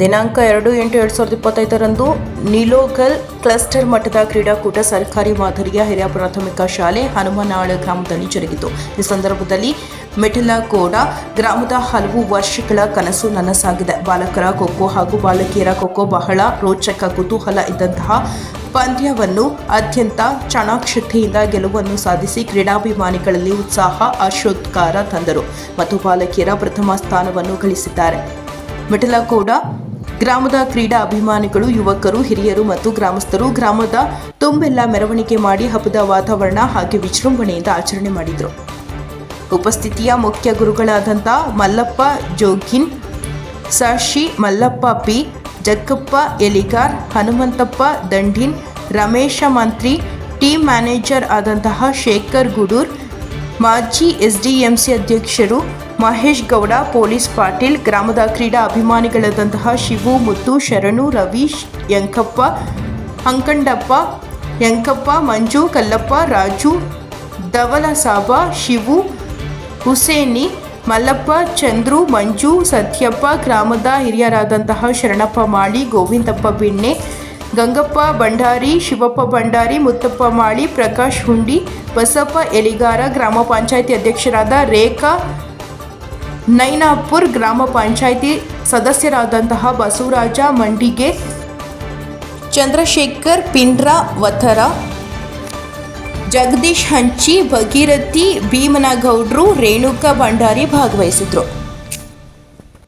ದಿನಾಂಕ ಎರಡು ಎಂಟು ಎರಡು ಸಾವಿರದ ಇಪ್ಪತ್ತೈದರಂದು ನಿಲೋಗಲ್ ಕ್ಲಸ್ಟರ್ ಮಟ್ಟದ ಕ್ರೀಡಾಕೂಟ ಸರ್ಕಾರಿ ಮಾದರಿಯ ಹಿರಿಯ ಪ್ರಾಥಮಿಕ ಶಾಲೆ ಹನುಮನಾಳ ಗ್ರಾಮದಲ್ಲಿ ಜರುಗಿತು. ಈ ಸಂದರ್ಭದಲ್ಲಿ ಮೆಟಲಗೋಡ ಗ್ರಾಮದ ಹಲವು ವರ್ಷಗಳ ಕನಸು ನನಸಾಗಿದೆ. ಬಾಲಕರ ಖೋಖೋ ಹಾಗೂ ಬಾಲಕಿಯರ ಖೋಖೋ ಬಹಳ ರೋಚಕ ಕುತೂಹಲ ಇದ್ದಂತಹ ಪಂದ್ಯವನ್ನು ಅತ್ಯಂತ ಚಣಾಕ್ಷತೆಯಿಂದ ಗೆಲುವನ್ನು ಸಾಧಿಸಿ ಕ್ರೀಡಾಭಿಮಾನಿಗಳಲ್ಲಿ ಉತ್ಸಾಹ ಆಶೋತ್ಕಾರ ತಂದರು ಮತ್ತು ಬಾಲಕಿಯರ ಪ್ರಥಮ ಸ್ಥಾನವನ್ನು ಗಳಿಸಿದ್ದಾರೆ. ಮಿಠಲಕೋಡ ಗ್ರಾಮದ ಕ್ರೀಡಾ ಅಭಿಮಾನಿಗಳು, ಯುವಕರು, ಹಿರಿಯರು ಮತ್ತು ಗ್ರಾಮಸ್ಥರು ಗ್ರಾಮದ ತುಂಬೆಲ್ಲ ಮೆರವಣಿಗೆ ಮಾಡಿ ಹಬ್ಬದ ವಾತಾವರಣ ಹಾಗೆ ವಿಜೃಂಭಣೆಯಿಂದ ಆಚರಣೆ ಮಾಡಿದರು. ಉಪಸ್ಥಿತಿಯ ಮುಖ್ಯ ಗುರುಗಳಾದಂಥ Mallappa, Jogin ಸಾಶಿ Mallappa P, Jakkappa, Eligar, Hanumanthappa, Dandin, Ramesha Mantri, team manager ಆದಂತಹ ಶೇಖರ್ ಗುಡೂರ್ ಮಾಜಿ ಎಸ್ಡಿಎಂಸಿ ಅಧ್ಯಕ್ಷರು ಮಹೇಶ್ ಗೌಡ, ಪೊಲೀಸ್ ಪಾಟೀಲ್, ಗ್ರಾಮದ ಕ್ರೀಡಾ ಅಭಿಮಾನಿಗಳಾದಂತಹ ಶಿವು ಮುತ್ತು, ಶರಣು, ರವೀಶ್, ಯಂಕಪ್ಪ ಅಂಕಂಡಪ್ಪ ಯಂಕಪ್ಪ, ಮಂಜು, ಕಲ್ಲಪ್ಪ, ರಾಜು, ಧವಲಸಾಬ, ಶಿವು, ಹುಸೇನಿ, ಮಲ್ಲಪ್ಪ, ಚಂದ್ರು, ಮಂಜು, ಸತ್ಯಪ್ಪ, ಗ್ರಾಮದ ಹಿರಿಯರಾದಂತಹ ಶರಣಪ್ಪ ಮಾಳಿ, ಗೋವಿಂದಪ್ಪ ಬಿಣ್ಣೆ ಗಂಗಪ್ಪ ಭಂಡಾರಿ, ಶಿವಪ್ಪ ಭಂಡಾರಿ, ಮುತ್ತಪ್ಪ ಮಾಳಿ, ಪ್ರಕಾಶ್ ಹುಂಡಿ, ಬಸಪ್ಪ ಎಲಿಗಾರ, ಗ್ರಾಮ ಪಂಚಾಯಿತಿ ಅಧ್ಯಕ್ಷರಾದ ರೇಖಾ ನೈನಾಪುರ್, ಗ್ರಾಮ ಪಂಚಾಯಿತಿ ಸದಸ್ಯರಾದಂತಹ ಬಸವರಾಜ ಮಂಡಿಗೆ, ಚಂದ್ರಶೇಖರ್ ಪಿಂಡ್ರ ವಥರ, ಜಗದೀಶ್ ಹಂಚಿ, ಭಗೀರಥಿ ಭೀಮನಗೌಡ್ರು, ರೇಣುಕಾ ಭಂಡಾರಿ ಭಾಗವಹಿಸಿದ್ರು.